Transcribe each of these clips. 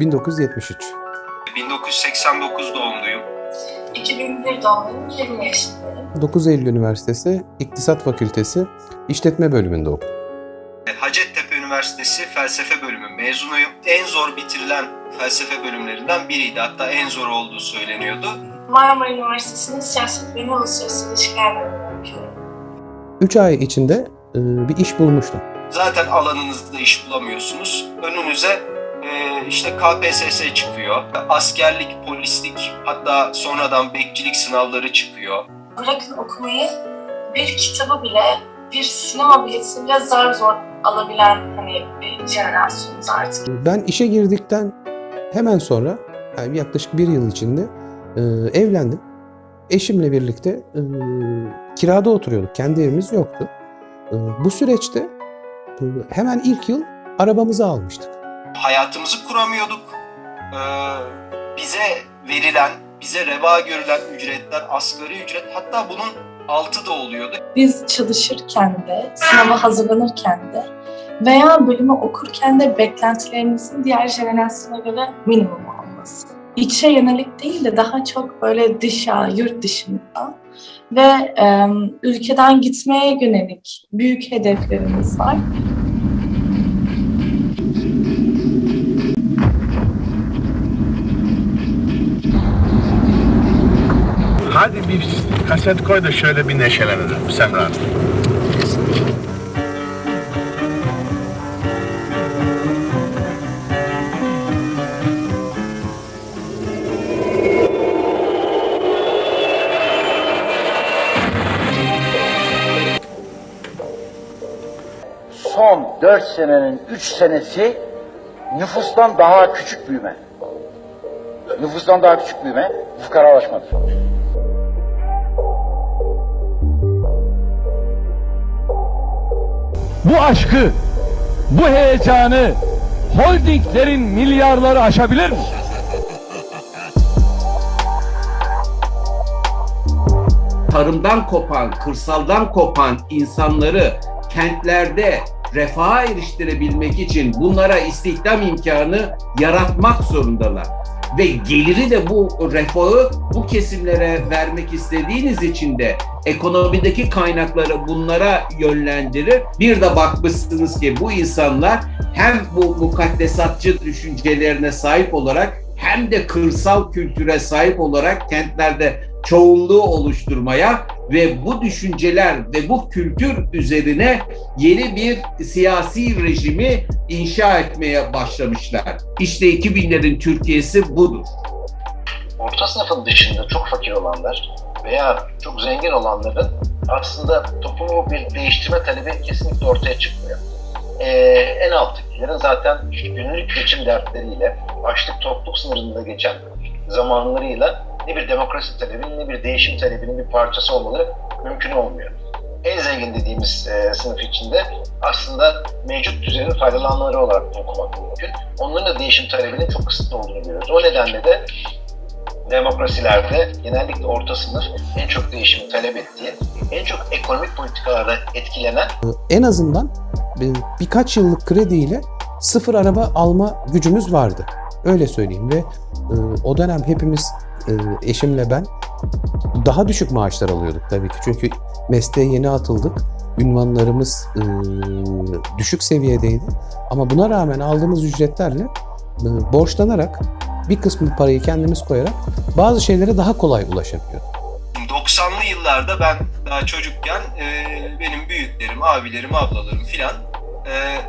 1973. 1989 doğumluyum. 2001 doğumluyum, 20 yaşındayım. 9 Eylül Üniversitesi İktisat Fakültesi İşletme Bölümünde okudum. Hacettepe Üniversitesi felsefe bölümü mezunuyum. En zor bitirilen felsefe bölümlerinden biriydi. Hatta en zor olduğu söyleniyordu. Marmara Üniversitesi'nin siyaset bilimi uluslararası ilişkiler okuyorum. 3 ay içinde e, bir iş bulmuştum. Zaten alanınızda iş bulamıyorsunuz. Önünüze e, işte KPSS çıkıyor. Askerlik, polislik hatta sonradan bekçilik sınavları çıkıyor. Bırakın okumayı, bir kitabı bile, bir sinema biletini bile zar zor alabilen hani bir jenerasyonuz artık. Ben işe girdikten hemen sonra yani yaklaşık bir yıl içinde e, evlendim. Eşimle birlikte e, kirada oturuyorduk. Kendi evimiz yoktu. E, bu süreçte e, hemen ilk yıl arabamızı almıştık. Hayatımızı kuramıyorduk. Ee, bize verilen, bize reva görülen ücretler asgari ücret hatta bunun altı da oluyordu. Biz çalışırken de, sınava hazırlanırken de veya bölümü okurken de beklentilerimizin diğer jenerasyona göre minimum olması. İçe yönelik değil de daha çok böyle dışa, yurt dışında ve e, ülkeden gitmeye yönelik büyük hedeflerimiz var. Kaset koy da şöyle bir neşelenelim Semra son 4 senenin 3 senesi nüfustan daha küçük büyüme. Nüfustan daha küçük büyüme fukaralaşmadır. Bu aşkı, bu heyecanı holdinglerin milyarları aşabilir mi? tarımdan kopan, kırsaldan kopan insanları kentlerde refaha eriştirebilmek için bunlara istihdam imkanı yaratmak zorundalar. Ve geliri de bu refahı bu kesimlere vermek istediğiniz için de ekonomideki kaynakları bunlara yönlendirir. Bir de bakmışsınız ki bu insanlar hem bu mukaddesatçı düşüncelerine sahip olarak hem de kırsal kültüre sahip olarak kentlerde çoğunluğu oluşturmaya ve bu düşünceler ve bu kültür üzerine yeni bir siyasi rejimi inşa etmeye başlamışlar. İşte 2000'lerin Türkiye'si budur. orta sınıfın dışında çok fakir olanlar veya çok zengin olanların aslında toplumu bir değiştirme talebi kesinlikle ortaya çıkmıyor. Ee, en alttakilerin zaten günlük geçim dertleriyle, açlık topluluk sınırında geçen zamanlarıyla ne bir demokrasi talebinin ne bir değişim talebinin bir parçası olmaları mümkün olmuyor. En zengin dediğimiz e, sınıf içinde aslında mevcut düzenin faydalananları olarak okumak mümkün. Onların da değişim talebinin çok kısıtlı olduğunu görüyoruz. O nedenle de demokrasilerde genellikle orta sınıf en çok değişimi talep ettiği, en çok ekonomik politikalarda etkilenen En azından bir- birkaç yıllık krediyle sıfır araba alma gücümüz vardı. Öyle söyleyeyim ve e, o dönem hepimiz e, eşimle ben daha düşük maaşlar alıyorduk tabii ki. Çünkü mesleğe yeni atıldık. Ünvanlarımız e, düşük seviyedeydi. Ama buna rağmen aldığımız ücretlerle e, borçlanarak bir kısmı parayı kendimiz koyarak bazı şeylere daha kolay ulaşabiliyorduk. 90'lı yıllarda ben daha çocukken e, benim büyüklerim, abilerim, ablalarım filan e,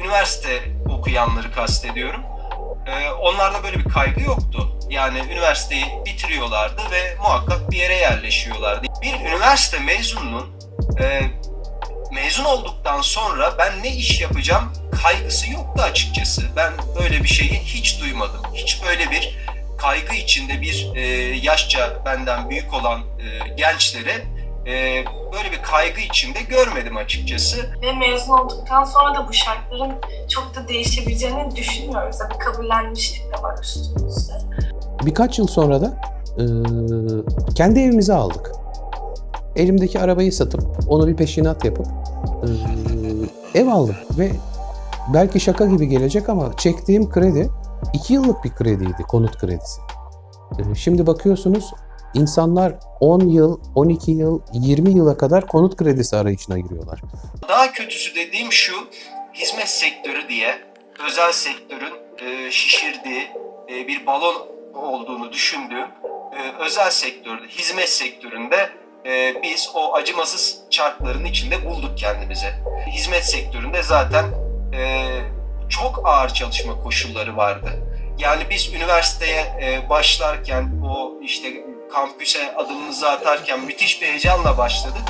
üniversite okuyanları kastediyorum. E, onlarda böyle bir kaygı yoktu. Yani üniversiteyi bitiriyorlardı ve muhakkak bir yere yerleşiyorlardı. Bir üniversite mezununun e, mezun olduktan sonra ben ne iş yapacağım kaygısı yoktu açıkçası. Ben böyle bir şeyi hiç duymadım. Hiç böyle bir kaygı içinde bir e, yaşça benden büyük olan e, gençlere e, böyle bir kaygı içinde görmedim açıkçası. Ve mezun olduktan sonra da bu şartların çok da değişebileceğini düşünmüyoruz. Yani kabullenmişlik de var üstümüzde. Birkaç yıl sonra da e, kendi evimizi aldık. Elimdeki arabayı satıp onu bir peşinat yapıp e, ev aldım ve belki şaka gibi gelecek ama çektiğim kredi 2 yıllık bir krediydi, konut kredisi. Ee, Şimdi bakıyorsunuz insanlar 10 yıl, 12 yıl, 20 yıla kadar konut kredisi arayışına giriyorlar. Daha kötüsü dediğim şu, hizmet sektörü diye özel sektörün e, şişirdiği e, bir balon olduğunu düşündüğüm e, özel sektörde, hizmet sektöründe e, biz o acımasız çarkların içinde bulduk kendimizi. Hizmet sektöründe zaten e, çok ağır çalışma koşulları vardı. Yani biz üniversiteye e, başlarken o işte kampüse adımımızı atarken müthiş bir heyecanla başladık.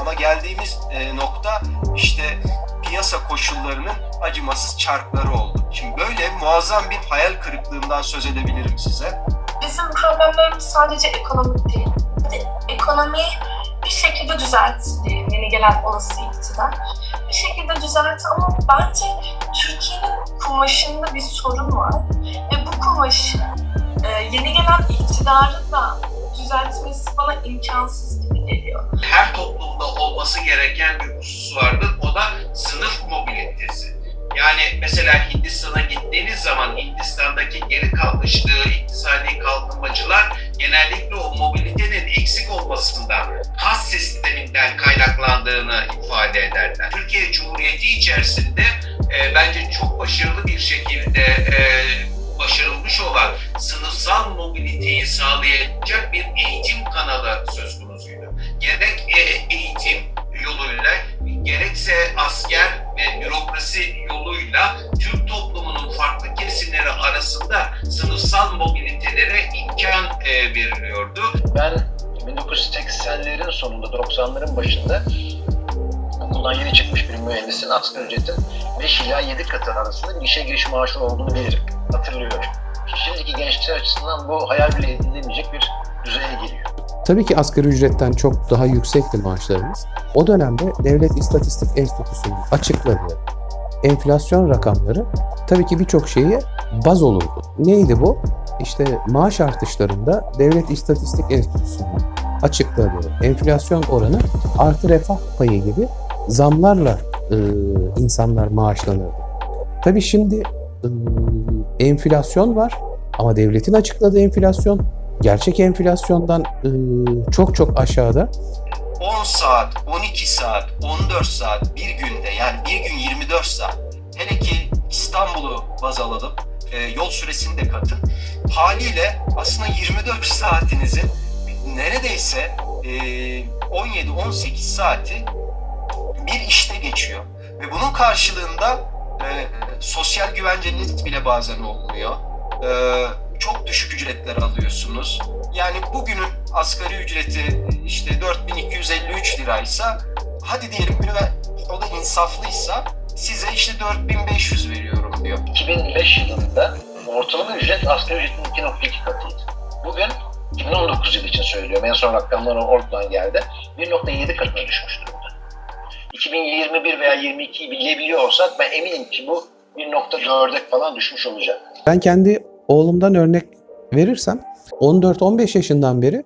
Ama geldiğimiz e, nokta işte piyasa koşullarının acımasız çarkları oldu. Şimdi böyle muazzam bir hayal kırıklığından söz edebilirim size. Bizim problemlerimiz sadece ekonomik değil. Ekonomiyi bir şekilde düzeltti yeni gelen olası iktidar. Bir şekilde düzeltti ama bence Türkiye'nin kumaşında bir sorun var. Ve bu kumaşı e, yeni gelen iktidarın da düzeltmesi bana imkansız gibi geliyor. her toplumda olması gereken bir husus vardır. O da sınıf mobilitesi. Yani mesela Hindistan'a gittiğiniz zaman Hindistan'daki geri kalmışlığı, iktisadi kalkınmacılar genellikle o mobilitenin eksik olmasından, kas sisteminden kaynaklandığını ifade ederler. Türkiye Cumhuriyeti içerisinde e, bence çok başarılı bir şekilde e, sınıfsal mobiliteyi sağlayacak bir eğitim kanalı söz konusuydu. Gerek e, eğitim yoluyla gerekse asker ve bürokrasi yoluyla Türk toplumunun farklı kesimleri arasında sınıfsal mobilitelere imkan e, veriliyordu. Ben 1980'lerin sonunda 90'ların başında okuldan yeni çıkmış bir mühendisin asgari ücretin 5 ila 7 katı arasında bir işe giriş maaşı olduğunu bilirim. Hatırlıyorum. Şimdiki gençler açısından bu hayal bile edilemeyecek bir düzeye geliyor. Tabii ki asgari ücretten çok daha yüksekti maaşlarımız. O dönemde Devlet İstatistik Enstitüsü'nün açıkladığı enflasyon rakamları tabii ki birçok şeye baz olurdu. Neydi bu? İşte maaş artışlarında Devlet İstatistik Enstitüsü'nün açıkladığı enflasyon oranı artı refah payı gibi zamlarla e, insanlar maaşlanırdı. Tabii şimdi e, enflasyon var ama devletin açıkladığı enflasyon gerçek enflasyondan e, çok çok aşağıda. 10 saat, 12 saat, 14 saat bir günde yani bir gün 24 saat. Hele ki İstanbul'u baz alalım, e, yol süresini de katın. Haliyle aslında 24 saatinizin neredeyse e, 17-18 saati bir işte geçiyor. Ve bunun karşılığında e, sosyal güvenceniz bile bazen olmuyor. E, çok düşük ücretler alıyorsunuz. Yani bugünün asgari ücreti işte 4253 liraysa hadi diyelim o da insaflıysa size işte 4500 veriyorum diyor. 2005 yılında ortalama ücret asgari ücretin 2.2 katıydı. Bugün 2019 yılı için söylüyorum. En son rakamlar oradan geldi. 1.7 katına düşmüş durumda. 2021 veya 22'yi bilebiliyor olsak ben eminim ki bu 1.4'e falan düşmüş olacak. Ben kendi oğlumdan örnek verirsem 14-15 yaşından beri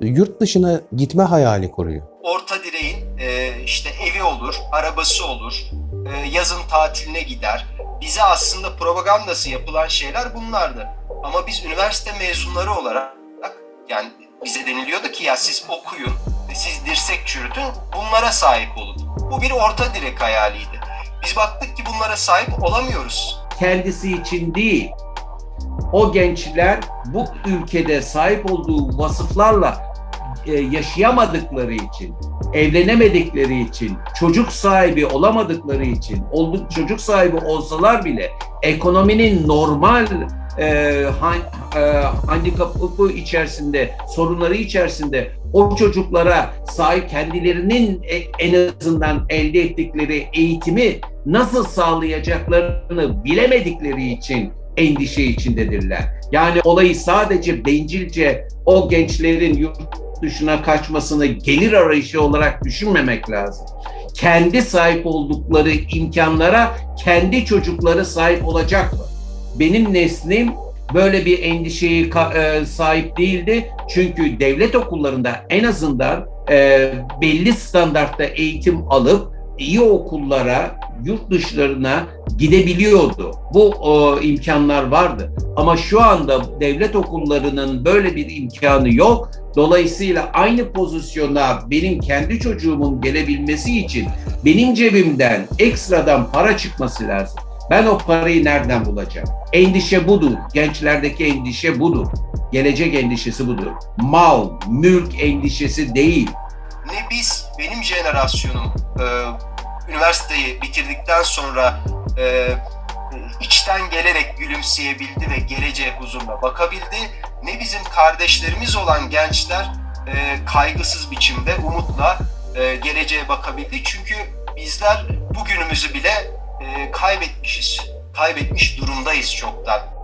yurt dışına gitme hayali kuruyor. Orta direğin e, işte evi olur, arabası olur, e, yazın tatiline gider. Bize aslında propagandası yapılan şeyler bunlardı. Ama biz üniversite mezunları olarak yani bize deniliyordu ki ya siz okuyun, siz dirsek çürütün, bunlara sahip olun. Bu bir orta direk hayaliydi. Biz baktık ki bunlara sahip olamıyoruz. kendisi için değil, o gençler bu ülkede sahip olduğu vasıflarla e, yaşayamadıkları için, evlenemedikleri için, çocuk sahibi olamadıkları için, olduk çocuk sahibi olsalar bile ekonominin normal e, han, e, handikapı içerisinde, sorunları içerisinde o çocuklara sahip kendilerinin e- en azından elde ettikleri eğitimi nasıl sağlayacaklarını bilemedikleri için endişe içindedirler. Yani olayı sadece bencilce o gençlerin yurt dışına kaçmasını gelir arayışı olarak düşünmemek lazım. Kendi sahip oldukları imkanlara kendi çocukları sahip olacak mı? Benim neslim böyle bir endişeye e, sahip değildi. Çünkü devlet okullarında en azından e, belli standartta eğitim alıp iyi okullara yurt dışlarına gidebiliyordu. Bu o, imkanlar vardı. Ama şu anda devlet okullarının böyle bir imkanı yok. Dolayısıyla aynı pozisyona benim kendi çocuğumun gelebilmesi için benim cebimden ekstradan para çıkması lazım. Ben o parayı nereden bulacağım? Endişe budur. Gençlerdeki endişe budur. Gelecek endişesi budur. Mal, mülk endişesi değil. ne biz, benim jenerasyonum e, üniversiteyi bitirdikten sonra e, içten gelerek gülümseyebildi ve geleceğe huzurla bakabildi. Ne bizim kardeşlerimiz olan gençler e, kaygısız biçimde, umutla e, geleceğe bakabildi. Çünkü bizler bugünümüzü bile e, kaybetmişiz. Kaybetmiş durumdayız çoktan.